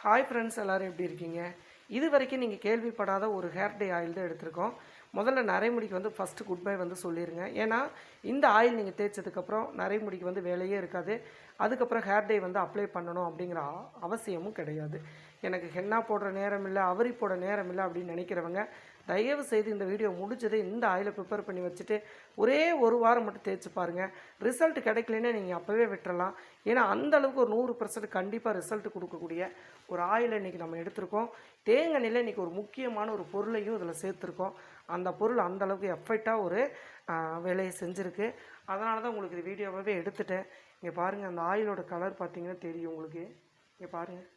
Hi friends எல்லோரும் எப்படி இருக்கீங்க? இது வரைக்கும் நீங்கள் கேள்விப்படாத ஒரு ஹேர் டே ஆயில் தான் எடுத்திருக்கோம். முதல்ல நரைமுடிக்கு வந்து ஃபஸ்ட்டு குட் பை வந்து சொல்லிடுங்க ஏன்னா இந்த ஆயில் நீங்கள் தேய்ச்சதுக்கப்புறம் நரைமுடிக்கு வந்து வேலையே இருக்காது. அதுக்கப்புறம் ஹேர் டே வந்து அப்ளை பண்ணணும் அப்படிங்கிற அவசியமும் கிடையாது. எனக்கு ஹென்னா போடுற நேரம் இல்லை அவரி போட நேரம் இல்லை அப்படின்னு நினைக்கிறவங்க தயவு செய்து இந்த வீடியோ முடிஞ்சதை இந்த ஆயிலை ப்ரிப்பேர் பண்ணி வச்சுட்டு ஒரே ஒரு வாரம் மட்டும் தேய்ச்சி பாருங்கள் ரிசல்ட் கிடைக்கலன்னா நீங்கள் அப்போவே விட்டுறலாம். ஏன்னா அந்த அளவுக்கு ஒரு நூறு பர்சன்ட் கண்டிப்பாக ரிசல்ட் கொடுக்கக்கூடிய ஒரு ஆயிலை இன்றைக்கி நம்ம எடுத்திருக்கோம். தேங்காய் இன்றைக்கி ஒரு முக்கியமான ஒரு பொருளையும் இதில் சேர்த்துருக்கோம். அந்த பொருள் அந்த அளவுக்கு எஃபெக்டாக ஒரு வேலையை செஞ்சுருக்கு. அதனால தான் உங்களுக்கு இது வீடியோவாகவே எடுத்துட்டேன். இங்கே பாருங்கள் அந்த ஆயிலோட கலர் பார்த்தீங்கன்னா தெரியும் உங்களுக்கு. இங்கே பாருங்கள்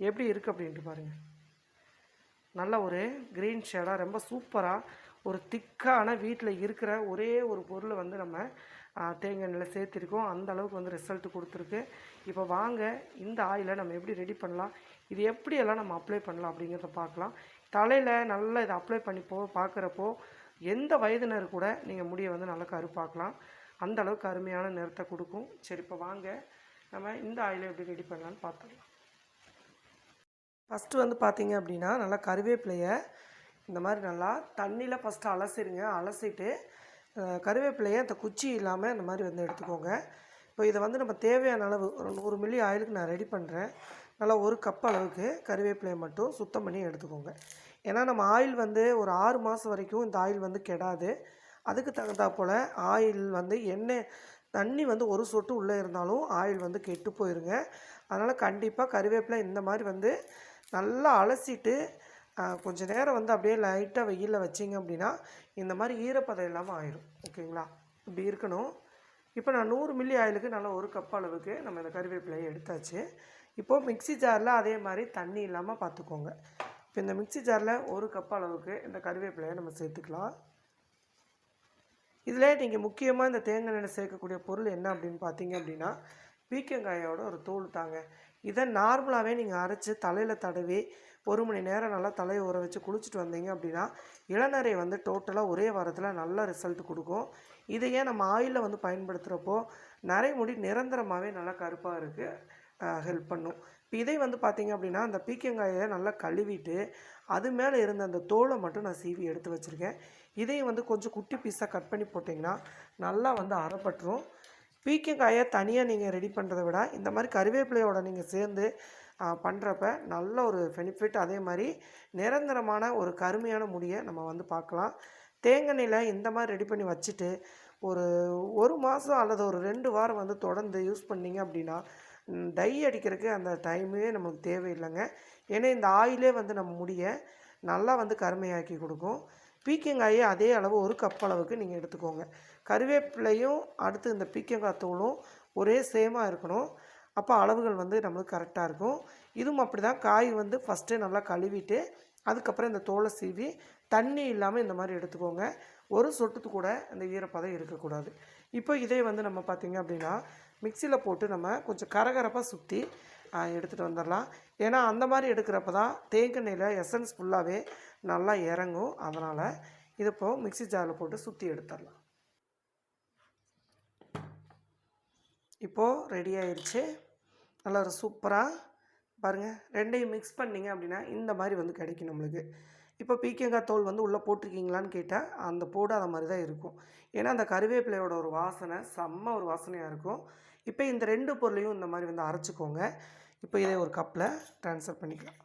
எப்படி இருக்குது அப்படின்ட்டு பாருங்கள் நல்ல ஒரு க்ரீன் ஷேடாக ரொம்ப சூப்பராக ஒரு திக்கான வீட்டில் இருக்கிற ஒரே ஒரு பொருளை வந்து நம்ம தேங்காய் எண்ணெயில் சேர்த்துருக்கோம். அந்த அளவுக்கு வந்து ரிசல்ட் கொடுத்துருக்கு. இப்போ வாங்க இந்த ஆயிலை நம்ம எப்படி ரெடி பண்ணலாம்? இது எப்படியெல்லாம் நம்ம அப்ளை பண்ணலாம் அப்படிங்கிறத பார்க்கலாம். தலையில் நல்லா இதை அப்ளை பண்ணி போ பார்க்குறப்போ எந்த வயதினர் கூட நீங்கள் முடியை வந்து நல்லா கருப்பாக்கலாம். அந்த அளவுக்கு அருமையான நிறத்தை கொடுக்கும். சரி இப்போ வாங்க நம்ம இந்த ஆயிலை எப்படி ரெடி பண்ணலான்னு பார்த்துக்கலாம் ஃபஸ்ட்டு வந்து பார்த்தீங்க அப்படின்னா நல்லா கருவேப்பிலையை இந்த மாதிரி நல்லா தண்ணியில் ஃபஸ்ட்டு அலசிடுங்க அலசிட்டு கருவேப்பிலையை அந்த குச்சி இல்லாமல் இந்த மாதிரி வந்து எடுத்துக்கோங்க. இப்போ இதை வந்து நம்ம தேவையான அளவு ஒரு நூறு மில்லி ஆயிலுக்கு நான் ரெடி பண்ணுறேன் நல்லா ஒரு கப் அளவுக்கு கருவேப்பிலையை மட்டும் சுத்தம் பண்ணி எடுத்துக்கோங்க. ஏன்னா நம்ம ஆயில் வந்து ஒரு ஆறு மாதம் வரைக்கும் இந்த ஆயில் வந்து கெடாது. அதுக்கு தகுந்தா போல் ஆயில் வந்து எண்ணெய் தண்ணி வந்து ஒரு சொட்டு உள்ளே இருந்தாலும் ஆயில் வந்து கெட்டு போயிருங்க. அதனால் கண்டிப்பாக கருவேப்பிலை இந்த மாதிரி வந்து நல்லா அலசிட்டு கொஞ்சம் நேரம் வந்து அப்படியே லைட்டாக வெயிலில் வச்சிங்க அப்படின்னா இந்த மாதிரி ஈரப்பதம் இல்லாமல் ஆயிடும் ஓகேங்களா? இப்படி இருக்கணும். இப்போ நான் நூறு மில்லி ஆயிலுக்கு நல்லா ஒரு கப் அளவுக்கு நம்ம இந்த கருவேப்பிலையை எடுத்தாச்சு. இப்போது மிக்ஸி ஜாரில் அதே மாதிரி தண்ணி இல்லாமல் பார்த்துக்கோங்க. இப்போ இந்த மிக்ஸி ஜாரில் ஒரு கப் அளவுக்கு இந்த கருவேப்பிலையை நம்ம சேர்த்துக்கலாம். இதில் நீங்கள் முக்கியமாக இந்த தேங்காய் எண்ணெய் சேர்க்கக்கூடிய பொருள் என்ன அப்படின்னு பார்த்தீங்க அப்படின்னா பீக்கங்காயோட ஒரு தோல் தாங்க. இதை நார்மலாகவே நீங்கள் அரைச்சி தலையில் தடவி ஒரு மணி நேரம் நல்லா தலையை ஊற வச்சு குளிச்சுட்டு வந்தீங்க அப்படின்னா இளநரை வந்து டோட்டலாக ஒரே வாரத்தில் நல்ல ரிசல்ட் கொடுக்கும். இதையே நம்ம ஆயிலில் வந்து பயன்படுத்துகிறப்போ நரைமுடி நிரந்தரமாகவே நல்லா கருப்பாக இருக்குது ஹெல்ப் பண்ணும். இப்போ இதை வந்து பார்த்தீங்க அப்படின்னா அந்த பீக்கங்காயை நல்லா கழுவிட்டு அது மேலே இருந்த அந்த தோலை மட்டும் நான் சீவி எடுத்து வச்சுருக்கேன். இதையும் வந்து கொஞ்சம் குட்டி பீஸாக கட் பண்ணி போட்டிங்கன்னா நல்லா வந்து அறப்பட்டுரும் பீக்கங்காயை தனியாக நீங்கள் ரெடி பண்ணுறதை விட இந்த மாதிரி கருவேப்பிலையோட நீங்கள் சேர்ந்து பண்ணுறப்ப நல்ல ஒரு பெனிஃபிட் அதே மாதிரி நிரந்தரமான ஒரு கருமையான முடியை நம்ம வந்து பார்க்கலாம். தேங்காய்ல இந்த மாதிரி ரெடி பண்ணி வச்சுட்டு ஒரு ஒரு மாதம் அல்லது ஒரு ரெண்டு வாரம் வந்து தொடர்ந்து யூஸ் பண்ணீங்க அப்படின்னா டை அடிக்கிறதுக்கு அந்த டைமே நமக்கு தேவையில்லைங்க. ஏன்னா இந்த ஆயிலே வந்து நம்ம முடியை நல்லா வந்து கருமையாக்கி கொடுக்கும். பீக்கங்காயை அதே அளவு ஒரு கப் அளவுக்கு நீங்கள் எடுத்துக்கோங்க. கருவேப்பிலையும் அடுத்து இந்த பீக்கங்காய் தூளும் ஒரே சேமாக இருக்கணும். அப்போ அளவுகள் வந்து நம்மளுக்கு கரெக்டாக இருக்கும். இதுவும் அப்படி தான் காய் வந்து ஃபஸ்ட்டு நல்லா கழுவிட்டு அதுக்கப்புறம் இந்த தோலை சீவி தண்ணி இல்லாமல் இந்த மாதிரி எடுத்துக்கோங்க. ஒரு சொட்டுத்து கூட அந்த ஈரப்பதம் இருக்கக்கூடாது. இப்போ இதே வந்து நம்ம பார்த்திங்க அப்படின்னா மிக்சியில் போட்டு நம்ம கொஞ்சம் கரகரப்பாக சுற்றி எடுத்துகிட்டு வந்துடலாம். ஏன்னா அந்த மாதிரி எடுக்கிறப்ப தான் தேங்கெண்ணெயில் எசன்ஸ் ஃபுல்லாகவே நல்லா இறங்கும். அதனால் இதை இப்போ மிக்ஸி ஜாரில் போட்டு சுற்றி எடுத்துடலாம். இப்போது ரெடி ஆயிடுச்சு நல்லா ஒரு சூப்பராக பாருங்கள் ரெண்டையும் மிக்ஸ் பண்ணிங்க அப்படின்னா இந்த மாதிரி வந்து கிடைக்கும் நம்மளுக்கு. இப்போ பீக்கங்காய் தோல் வந்து உள்ளே போட்டிருக்கீங்களான்னு கேட்டால் அந்த போடாத மாதிரி தான் இருக்கும். ஏன்னா அந்த கருவேப்பிலையோட ஒரு வாசனை செம்ம ஒரு வாசனையாக இருக்கும். இப்போ இந்த ரெண்டு பொருளையும் இந்த மாதிரி வந்து அரைச்சிக்கோங்க. இப்போ இதை ஒரு கப்பில் ட்ரான்ஸ்ஃபர் பண்ணிக்கலாம்.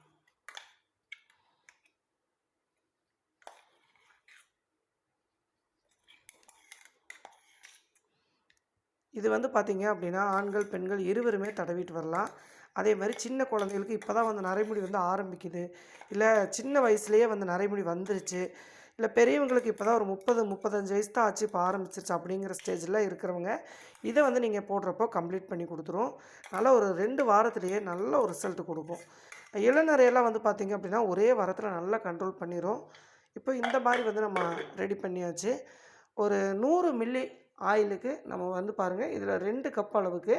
இது வந்து பார்த்திங்க அப்படின்னா ஆண்கள் பெண்கள் இருவருமே தடவிட்டு வரலாம். அதே மாதிரி சின்ன குழந்தைகளுக்கு இப்போ தான் வந்து நரைமுடி வந்து ஆரம்பிக்குது. இல்லை சின்ன வயசுலேயே வந்து நரைமுடி வந்துருச்சு. இல்லை பெரியவங்களுக்கு இப்போ தான் ஒரு முப்பது முப்பத்தஞ்சு வயசு தான் ஆச்சு இப்போ ஆரம்பிச்சிருச்சு அப்படிங்கிற ஸ்டேஜில் இருக்கிறவங்க இதை வந்து நீங்கள் போடுறப்போ கம்ப்ளீட் பண்ணி கொடுத்துரும். நல்லா ஒரு ரெண்டு வாரத்துலேயே நல்ல ஒரு ரிசல்ட் கொடுக்கும். இளநரையெல்லாம் வந்து பார்த்திங்க அப்படின்னா ஒரே வாரத்தில் நல்லா கண்ட்ரோல் பண்ணிடும் இப்போ இந்த மாதிரி வந்து நம்ம ரெடி பண்ணியாச்சு. ஒரு நூறு மில்லி ஆயிலுக்கு நம்ம வந்து பாருங்கள் இதில் ரெண்டு கப் அளவுக்கு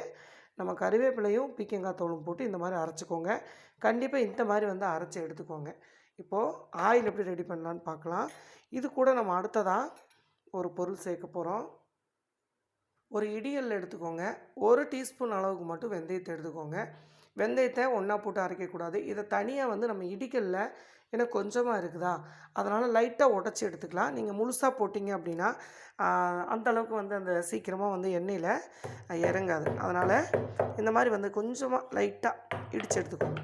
நம்ம கருவேப்பிலையும் பீக்கங்காய் தோலும் போட்டு இந்த மாதிரி அரைச்சிக்கோங்க. கண்டிப்பாக இந்த மாதிரி வந்து அரைச்சி எடுத்துக்கோங்க. இப்போது ஆயில் எப்படி ரெடி பண்ணலான்னு பார்க்கலாம் இது கூட நம்ம அடுத்ததாக ஒரு பொருள் சேர்க்க போகிறோம் ஒரு இடியல் எடுத்துக்கோங்க. ஒரு டீஸ்பூன் அளவுக்கு மட்டும் வெந்தயத்தை எடுத்துக்கோங்க. வெந்தயத்தை ஒன்றா போட்டு அரைக்கக்கூடாது. இதை தனியாக வந்து நம்ம இடிக்கலில் ஏன்னா கொஞ்சமாக இருக்குதா? அதனால் லைட்டாக உடச்சி எடுத்துக்கலாம். நீங்கள் முழுசாக போட்டிங்க அப்படின்னா அந்தளவுக்கு அந்த அளவுக்கு வந்து அந்த சீக்கிரமாக வந்து எண்ணெயில் இறங்காது. அதனால் இந்த மாதிரி வந்து கொஞ்சமாக லைட்டாக இடித்து எடுத்துக்கோங்க.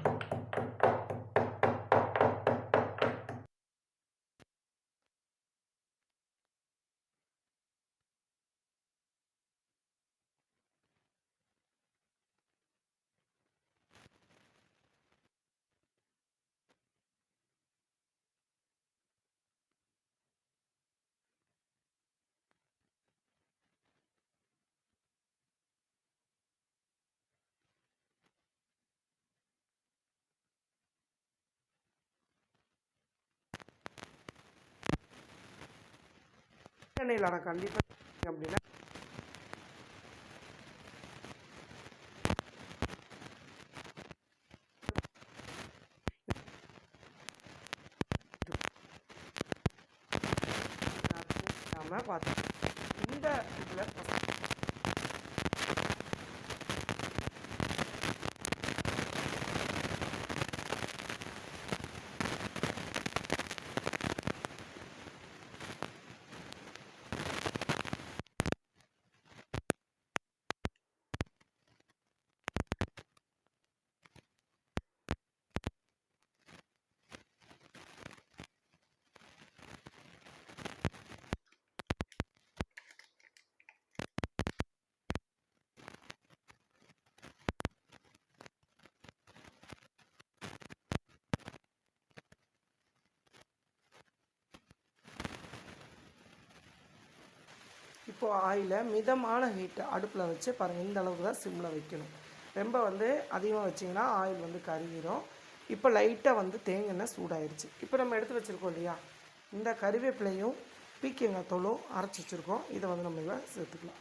எண்ணெயில் ஆனால் கண்டிப்பாக அப்படின்னா நாம பார்த்தோம் இந்த இதில் இப்போது ஆயிலை மிதமான ஹீட்டை அடுப்பில் வச்சு பாருங்கள் இந்த அளவுக்கு தான் சிம்மில் வைக்கணும். ரொம்ப வந்து அதிகமாக வச்சிங்கன்னா ஆயில் வந்து கருகிரும். இப்போ லைட்டாக வந்து தேங்காய் சூடாயிருச்சு. இப்போ நம்ம எடுத்து வச்சுருக்கோம் இல்லையா? இந்த கருவேப்பிலையும் பீக்கங்காய் தோலும் அரைச்சி வச்சுருக்கோம். இதை வந்து நம்ம இதில் சேர்த்துக்கலாம்.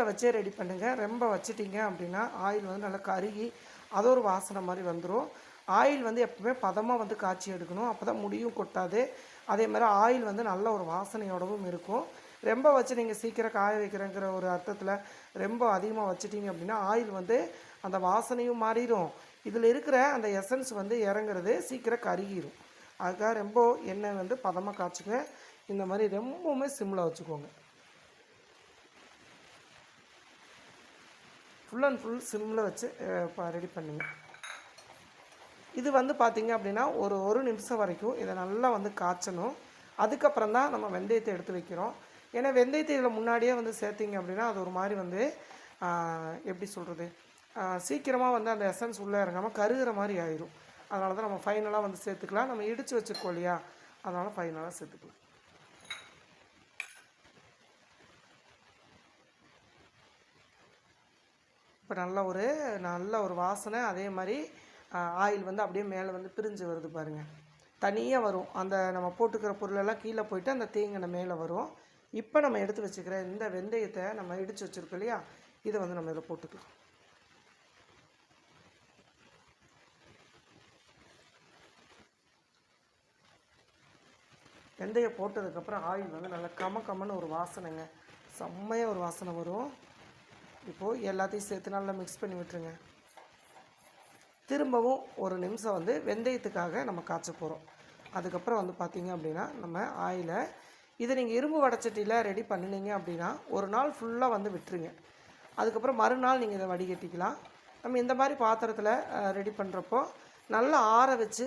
சிம்மில் வச்சே ரெடி பண்ணுங்கள் ரொம்ப வச்சிட்டிங்க அப்படின்னா ஆயில் வந்து நல்லா கருகி அது ஒரு வாசனை மாதிரி வந்துடும் ஆயில் வந்து எப்பவுமே பதமாக வந்து காய்ச்சி எடுக்கணும். அப்போ தான் முடியும் கொட்டாது. அதே மாதிரி ஆயில் வந்து நல்ல ஒரு வாசனையோடவும் இருக்கும். ரொம்ப வச்சு நீங்கள் சீக்கிரம் காய வைக்கிறேங்கிற ஒரு அர்த்தத்தில் ரொம்ப அதிகமாக வச்சிட்டிங்க அப்படின்னா ஆயில் வந்து அந்த வாசனையும் மாறிடும் இதில் இருக்கிற அந்த எசன்ஸ் வந்து இறங்குறது சீக்கிரம் கருகிரும். அதுக்காக ரொம்ப எண்ணெய் வந்து பதமாக காய்ச்சுங்க. இந்த மாதிரி ரொம்பவுமே சிம்மில் வச்சுக்கோங்க. ஃபுல் அண்ட் ஃபுல் சிம்மில் வச்சு ரெடி பண்ணுங்க. இது வந்து பார்த்திங்க அப்படின்னா ஒரு ஒரு நிமிஷம் வரைக்கும் இதை நல்லா வந்து காய்ச்சணும். அதுக்கப்புறம் தான் நம்ம வெந்தயத்தை எடுத்து வைக்கிறோம். ஏன்னா வெந்தயத்தை இதில் முன்னாடியே வந்து சேர்த்திங்க அப்படின்னா அது ஒரு மாதிரி வந்து எப்படி சொல்கிறது சீக்கிரமாக வந்து அந்த எசன்ஸ் உள்ளே இறங்காமல் கருகிற மாதிரி ஆயிரும். அதனால தான் நம்ம ஃபைனலாக வந்து சேர்த்துக்கலாம். நம்ம இடித்து வச்சுருக்கோம் இல்லையா? அதனால் ஃபைனலாக சேர்த்துக்கலாம். இப்போ நல்ல ஒரு நல்ல ஒரு வாசனை அதே மாதிரி ஆயில் வந்து அப்படியே மேலே வந்து பிரிஞ்சு வருது பாருங்கள் தனியாக வரும். அந்த நம்ம போட்டுக்கிற பொருளெல்லாம் கீழே போயிட்டு அந்த தேங்கின மேலே வரும். இப்போ நம்ம எடுத்து வச்சுக்கிற இந்த வெந்தயத்தை நம்ம இடித்து வச்சுருக்கோம் இல்லையா? இதை வந்து நம்ம இதில் போட்டுக்கலாம். வெந்தயம் போட்டதுக்கப்புறம் ஆயில் வந்து நல்லா கம கமன்னு ஒரு வாசனைங்க. செம்மையாக ஒரு வாசனை வரும். இப்போது எல்லாத்தையும் சேர்த்து நல்லா மிக்ஸ் பண்ணி விட்டுருங்க. திரும்பவும் ஒரு நிமிஷம் வந்து வெந்தயத்துக்காக நம்ம காய்ச்ச போகிறோம் அதுக்கப்புறம் வந்து பார்த்தீங்க அப்படின்னா நம்ம ஆயிலை இதை நீங்கள் இரும்பு வடச்சட்டியில் ரெடி பண்ணினீங்க அப்படின்னா ஒரு நாள் ஃபுல்லாக வந்து விட்டுருங்க. அதுக்கப்புறம் மறுநாள் நீங்கள் இதை வடிகட்டிக்கலாம். நம்ம இந்த மாதிரி பாத்திரத்தில் ரெடி பண்ணுறப்போ நல்லா ஆற வச்சு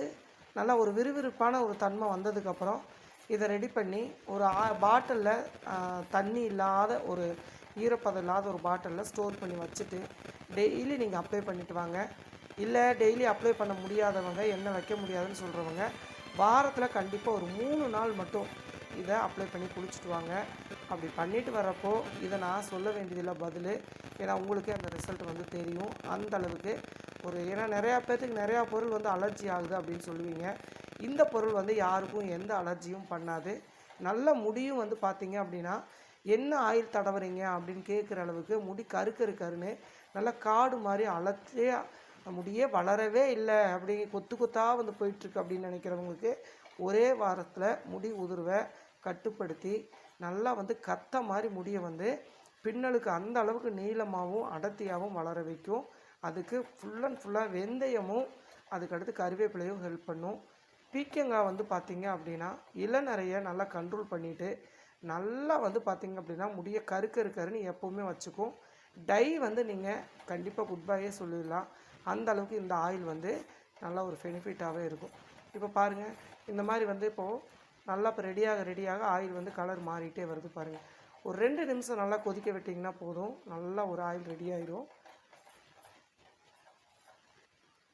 நல்லா ஒரு விறுவிறுப்பான ஒரு தன்மை வந்ததுக்கப்புறம் இதை ரெடி பண்ணி ஒரு ஆ பாட்டிலில் தண்ணி இல்லாத ஒரு ஈரப்பதம் இல்லாத ஒரு பாட்டிலில் ஸ்டோர் பண்ணி வச்சுட்டு டெய்லி நீங்கள் அப்ளை பண்ணிட்டு வாங்க. இல்லை டெய்லி அப்ளை பண்ண முடியாதவங்க எண்ணெய் வைக்க முடியாதுன்னு சொல்கிறவங்க வாரத்தில் கண்டிப்பாக ஒரு மூணு நாள் மட்டும் இதை அப்ளை பண்ணி குளிச்சுட்டு வாங்க. அப்படி பண்ணிட்டு வரப்போ இதை நான் சொல்ல வேண்டியதில்லை பதில். ஏன்னா உங்களுக்கே அந்த ரிசல்ட் வந்து தெரியும். அந்த அளவுக்கு ஒரு ஏன்னா நிறையா பேர்த்துக்கு நிறையா பொருள் வந்து அலர்ஜி ஆகுது அப்படின்னு சொல்லுவீங்க. இந்த பொருள் வந்து யாருக்கும் எந்த அலர்ஜியும் பண்ணாது. நல்ல முடியும் வந்து பார்த்தீங்க அப்படின்னா என்ன ஆயில் தடவுறீங்க அப்படின்னு கேட்குற அளவுக்கு முடி கருக்கு கருன்னு நல்லா காடு மாதிரி அலத்தே முடியே வளரவே இல்லை அப்படி கொத்து கொத்தாக வந்து போயிட்டுருக்கு அப்படின்னு நினைக்கிறவங்களுக்கு ஒரே வாரத்தில் முடி உதிர்வை கட்டுப்படுத்தி நல்லா வந்து கத்த மாதிரி முடியை வந்து பின்னலுக்கு அந்த அளவுக்கு நீளமாகவும் அடர்த்தியாகவும் வளர வைக்கும். அதுக்கு ஃபுல் அண்ட் ஃபுல்லாக வெந்தயமும் அதுக்கடுத்து கருவேப்பிலையும் ஹெல்ப் பண்ணும். பீக்கங்காய் வந்து பார்த்திங்க அப்படின்னா இளநரையை நல்லா கண்ட்ரோல் பண்ணிவிட்டு நல்லா வந்து பார்த்திங்க அப்படின்னா முடிய கருக்கு இருக்காருன்னு எப்போவுமே வச்சுக்கும். டை வந்து நீங்கள் கண்டிப்பாக குட் பையே சொல்லிடலாம். அந்த அளவுக்கு இந்த ஆயில் வந்து நல்லா ஒரு பெனிஃபிட்டாகவே இருக்கும். இப்போ பாருங்கள் இந்த மாதிரி வந்து இப்போது நல்லா இப்போ ரெடியாக ரெடியாக ஆயில் வந்து கலர் மாறிட்டே வருது பாருங்கள் ஒரு ரெண்டு நிமிஷம் நல்லா கொதிக்க விட்டிங்கன்னா போதும். நல்லா ஒரு ஆயில் ரெடி ஆயிரும்.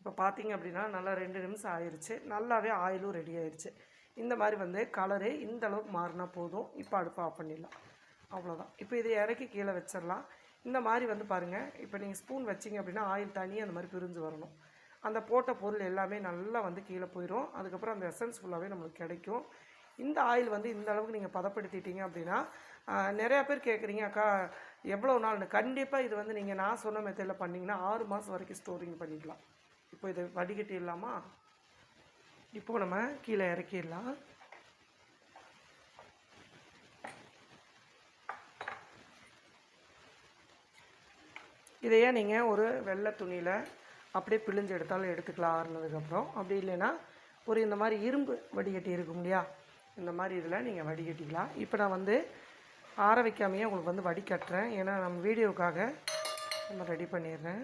இப்போ பார்த்தீங்க அப்படின்னா நல்லா ரெண்டு நிமிஷம் ஆயிடுச்சு நல்லாவே ஆயிலும் ரெடி ஆயிடுச்சு இந்த மாதிரி வந்து கலரு இந்த அளவுக்கு மாறினா போதும். இப்போ அடுப்பு ஆஃப் பண்ணிடலாம். அவ்வளோதான் இப்போ இதை இறக்கி கீழே வச்சிடலாம். இந்த மாதிரி வந்து பாருங்கள் இப்போ நீங்கள் ஸ்பூன் வச்சிங்க அப்படின்னா ஆயில் தனியாக அந்த மாதிரி பிரிஞ்சு வரணும். அந்த போட்ட பொருள் எல்லாமே நல்லா வந்து கீழே போயிடும் அதுக்கப்புறம் அந்த எசன்ஸ் ஃபுல்லாகவே நம்மளுக்கு கிடைக்கும். இந்த ஆயில் வந்து இந்த அளவுக்கு நீங்கள் பதப்படுத்திட்டீங்க அப்படின்னா நிறையா பேர் கேட்குறீங்க அக்கா எவ்வளோ நாள்னு? கண்டிப்பாக இது வந்து நீங்கள் நான் சொன்ன மெத்தடில் பண்ணிங்கன்னா ஆறு மாதம் வரைக்கும் ஸ்டோரிங் பண்ணிக்கலாம். இப்போ இதை வடிகட்டிடலாமா? இப்போ நம்ம கீழே இறக்கிடலாம். இதையே நீங்கள் ஒரு வெள்ளை துணியில் அப்படியே பிழிஞ்சு எடுத்தாலும் எடுத்துக்கலாம் ஆறுனதுக்கப்புறம் அப்படி இல்லைன்னா ஒரு இந்த மாதிரி இரும்பு வடிகட்டி இருக்கும் இல்லையா? இந்த மாதிரி இதில் நீங்கள் வடிகட்டிக்கலாம். இப்போ நான் வந்து ஆற வைக்காமையே உங்களுக்கு வந்து வடிகட்டுறேன். ஏன்னா நம்ம வீடியோவுக்காக நம்ம ரெடி பண்ணிடுறேன்.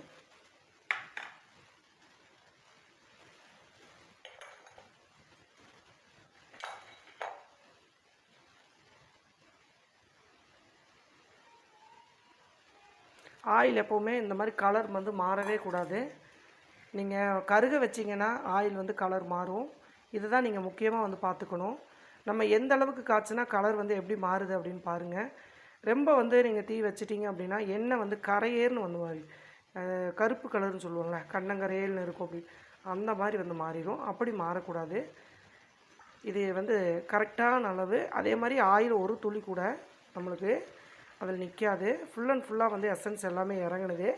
ஆயில் எப்போவுமே இந்த மாதிரி கலர் வந்து மாறவே கூடாது. நீங்கள் கருக வச்சிங்கன்னா ஆயில் வந்து கலர் மாறும். இதுதான் நீங்கள் முக்கியமாக வந்து பார்த்துக்கணும். நம்ம எந்த அளவுக்கு காய்ச்சினா கலர் வந்து எப்படி மாறுது அப்படின்னு பாருங்கள் ரொம்ப வந்து நீங்கள் தீ வச்சிட்டிங்க அப்படின்னா எண்ணெய் வந்து கரையேர்னு வந்து மாறி கருப்பு கலர்னு சொல்லுவாங்களே கண்ணங்கரையல்னு இருக்கும் அப்படி. அந்த மாதிரி வந்து மாறிடும். அப்படி மாறக்கூடாது. இது வந்து கரெக்டான அளவு. அதே மாதிரி ஆயில் ஒரு துளி கூட நம்மளுக்கு அதில் நிற்காது. ஃபுல் அண்ட் ஃபுல்லாக வந்து எசன்ஸ் எல்லாமே இறங்குனது.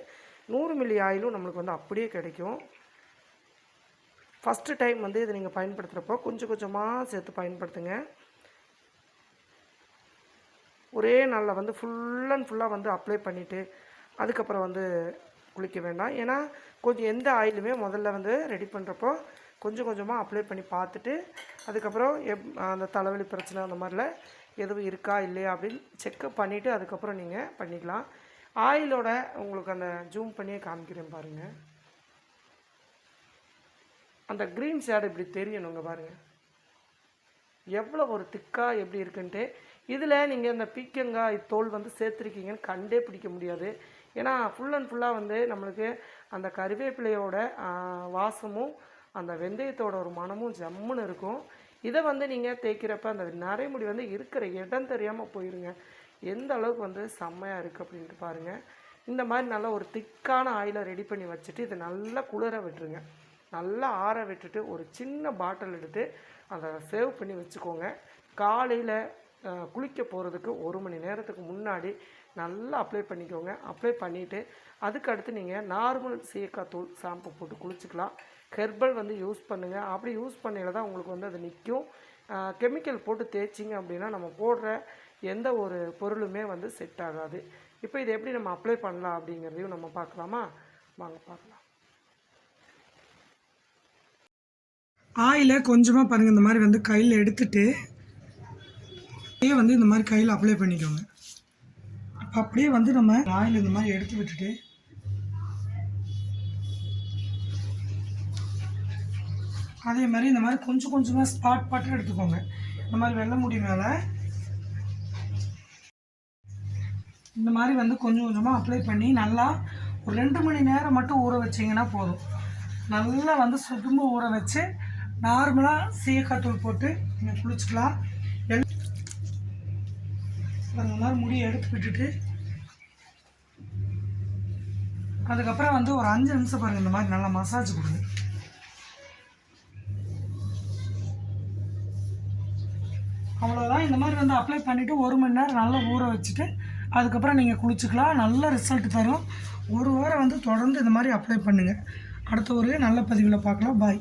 நூறு மில்லி ஆயிலும் நம்மளுக்கு வந்து அப்படியே கிடைக்கும். ஃபஸ்ட்டு டைம் வந்து இதை நீங்கள் பயன்படுத்துகிறப்போ கொஞ்சம் கொஞ்சமாக சேர்த்து பயன்படுத்துங்க. ஒரே நாளில் வந்து ஃபுல் அண்ட் ஃபுல்லாக வந்து அப்ளை பண்ணிவிட்டு அதுக்கப்புறம் வந்து குளிக்க வேண்டாம். ஏன்னா கொஞ்சம் எந்த ஆயிலுமே முதல்ல வந்து ரெடி பண்ணுறப்போ கொஞ்சம் கொஞ்சமாக அப்ளை பண்ணி பார்த்துட்டு அதுக்கப்புறம் எப் அந்த தலைவலி பிரச்சனை அந்த மாதிரிலாம் எதுவும் இருக்கா இல்லையா அப்படின்னு செக்கப் பண்ணிவிட்டு அதுக்கப்புறம் நீங்கள் பண்ணிக்கலாம். ஆயிலோட உங்களுக்கு அந்த ஜூம் பண்ணியே காமிக்கிறேன் பாருங்கள் அந்த க்ரீன் சேடு இப்படி தெரியணுங்க பாருங்கள் எவ்வளோ ஒரு திக்காக எப்படி இருக்குன்ட்டு. இதில் நீங்கள் இந்த பீக்கங்காய் தோல் வந்து சேர்த்துருக்கீங்கன்னு கண்டே பிடிக்க முடியாது. ஏன்னா ஃபுல் அண்ட் ஃபுல்லாக வந்து நம்மளுக்கு அந்த கருவேப்பிலையோட வாசமும் அந்த வெந்தயத்தோட ஒரு மணமும் ஜம்முன்னு இருக்கும். இதை வந்து நீங்கள் தேய்க்கிறப்ப அந்த நரைமுடி வந்து இருக்கிற இடம் தெரியாமல் போயிருங்க. எந்த அளவுக்கு வந்து செம்மையாக இருக்குது அப்படின்ட்டு பாருங்கள் இந்த மாதிரி நல்லா ஒரு திக்கான ஆயிலை ரெடி பண்ணி வச்சுட்டு இதை நல்லா குளிர விட்டுருங்க. நல்லா ஆற விட்டுட்டு ஒரு சின்ன பாட்டில் எடுத்து அதை சேவ் பண்ணி வச்சுக்கோங்க. காலையில் குளிக்க போகிறதுக்கு ஒரு மணி நேரத்துக்கு முன்னாடி நல்லா அப்ளை பண்ணிக்கோங்க. அப்ளை பண்ணிவிட்டு அதுக்கு அடுத்து நீங்கள் நார்மல் சீக்காத்தூள் ஷாம்பு போட்டு குளிச்சுக்கலாம். ஹெர்பல் வந்து யூஸ் பண்ணுங்கள் அப்படி யூஸ் பண்ணையில் தான் உங்களுக்கு வந்து அது நிற்கும் கெமிக்கல் போட்டு தேய்ச்சிங்க அப்படின்னா நம்ம போடுற எந்த ஒரு பொருளுமே வந்து செட் ஆகாது. இப்போ இதை எப்படி நம்ம அப்ளை பண்ணலாம் அப்படிங்கிறதையும் நம்ம பார்க்கலாமா? வாங்க பார்க்கலாம். ஆயிலை கொஞ்சமாக பாருங்கள் இந்த மாதிரி வந்து கையில் எடுத்துட்டு அப்படியே வந்து இந்த மாதிரி கையில் அப்ளை பண்ணிக்கோங்க. அப்படியே வந்து நம்ம ஆயில் இந்த மாதிரி எடுத்து விட்டுட்டு அதே மாதிரி இந்த மாதிரி கொஞ்சம் கொஞ்சமாக ஸ்பாட் பாட்டாக எடுத்துக்கோங்க. இந்த மாதிரி வெள்ளை முடி மேலே. இந்த மாதிரி வந்து கொஞ்சம் கொஞ்சமாக அப்ளை பண்ணி நல்லா ஒரு ரெண்டு மணி நேரம் மட்டும் ஊற வச்சிங்கன்னா போதும். நல்லா வந்து சுத்தமாக ஊற வச்சு நார்மலாக சீயக்காத்தூள் போட்டு நீங்கள் குளிச்சுக்கலாம். எல் அந்த மாதிரி முடியை எடுத்து விட்டுட்டு அதுக்கப்புறம் வந்து ஒரு அஞ்சு நிமிஷம் பாருங்கள் இந்த மாதிரி நல்லா மசாஜ் கொடுங்க. அவ்வளோதான் இந்த மாதிரி வந்து அப்ளை பண்ணிவிட்டு ஒரு மணி நேரம் நல்லா ஊற வச்சுட்டு அதுக்கப்புறம் நீங்கள் குளிச்சுக்கலாம். நல்ல ரிசல்ட் தரும். ஒரு வாரம் வந்து தொடர்ந்து இந்த மாதிரி அப்ளை பண்ணுங்கள் அடுத்த ஒரு நல்ல பதிவில் பார்க்கலாம். பாய்